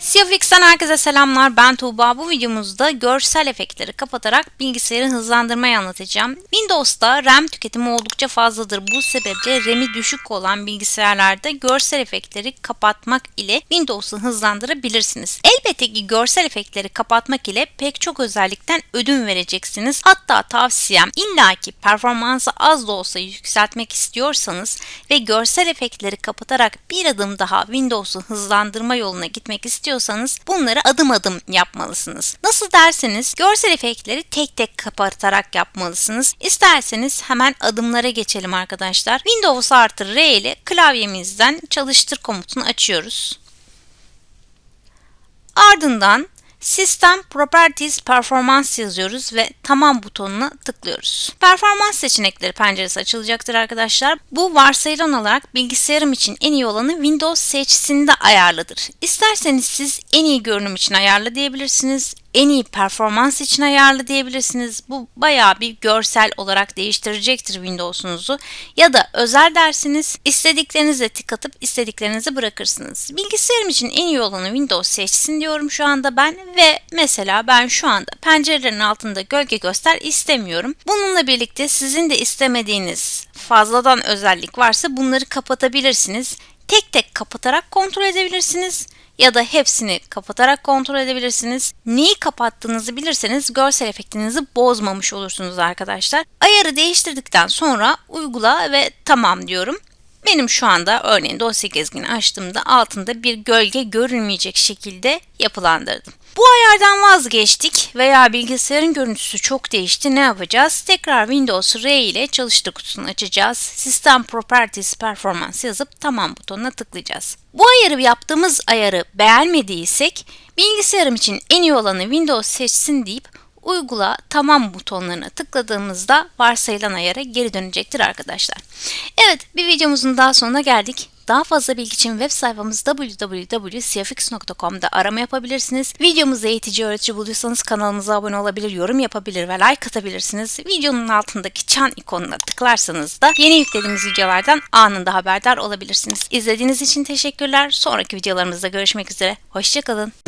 CFX'ten herkese selamlar. Ben Tuğba. Bu videomuzda görsel efektleri kapatarak bilgisayarı hızlandırmayı anlatacağım. Windows'ta RAM tüketimi oldukça fazladır. Bu sebeple RAM'i düşük olan bilgisayarlarda görsel efektleri kapatmak ile Windows'u hızlandırabilirsiniz. Elbette ki görsel efektleri kapatmak ile pek çok özellikten ödün vereceksiniz. Hatta tavsiyem illaki performansı az da olsa yükseltmek istiyorsanız ve görsel efektleri kapatarak bir adım daha Windows'u hızlandırma yoluna gitmek istiyorsanız bunları adım adım yapmalısınız. Nasıl derseniz görsel efektleri tek tek kapatarak yapmalısınız. İsterseniz hemen adımlara geçelim arkadaşlar. Windows artı R ile klavyemizden çalıştır komutunu açıyoruz. Ardından System Properties Performance yazıyoruz ve tamam butonuna tıklıyoruz. Performans seçenekleri penceresi açılacaktır arkadaşlar. Bu varsayılan olarak bilgisayarım için en iyi olanı Windows seçsinde ayarlıdır. İsterseniz siz en iyi görünüm için ayarlı diyebilirsiniz en iyi performans için ayarlı diyebilirsiniz. Bu bayağı bir görsel olarak değiştirecektir Windows'unuzu. Ya da özel dersiniz, istediklerinize tık atıp istediklerinizi bırakırsınız. Bilgisayarım için en iyi olanı Windows seçsin diyorum şu anda ben ve mesela ben şu anda pencerelerin altında gölge göster istemiyorum. Bununla birlikte sizin de istemediğiniz fazladan özellik varsa bunları kapatabilirsiniz. Tek tek kapatarak kontrol edebilirsiniz ya da hepsini kapatarak kontrol edebilirsiniz. Neyi kapattığınızı bilirseniz görsel efektinizi bozmamış olursunuz arkadaşlar. Ayarı değiştirdikten sonra uygula ve tamam diyorum. Benim şu anda örneğin dosya gezgini açtığımda altında bir gölge görünmeyecek şekilde yapılandırdım. Bu ayardan vazgeçtik veya bilgisayarın görüntüsü çok değişti. Ne yapacağız? Tekrar Windows R ile çalıştır kutusunu açacağız. System Properties Performance yazıp tamam butonuna tıklayacağız. Bu ayarı yaptığımız ayarı beğenmediysek bilgisayarım için en iyi olanı Windows seçsin deyip uygula tamam butonlarına tıkladığımızda varsayılan ayara geri dönecektir arkadaşlar. Evet bir videomuzun daha sonuna geldik. Daha fazla bilgi için web sayfamız www.cfx.com'da arama yapabilirsiniz. Videomuzu eğitici öğretici bulduysanız kanalımıza abone olabilir, yorum yapabilir ve like atabilirsiniz. Videonun altındaki çan ikonuna tıklarsanız da yeni yüklediğimiz videolardan anında haberdar olabilirsiniz. İzlediğiniz için teşekkürler. Sonraki videolarımızda görüşmek üzere. Hoşçakalın.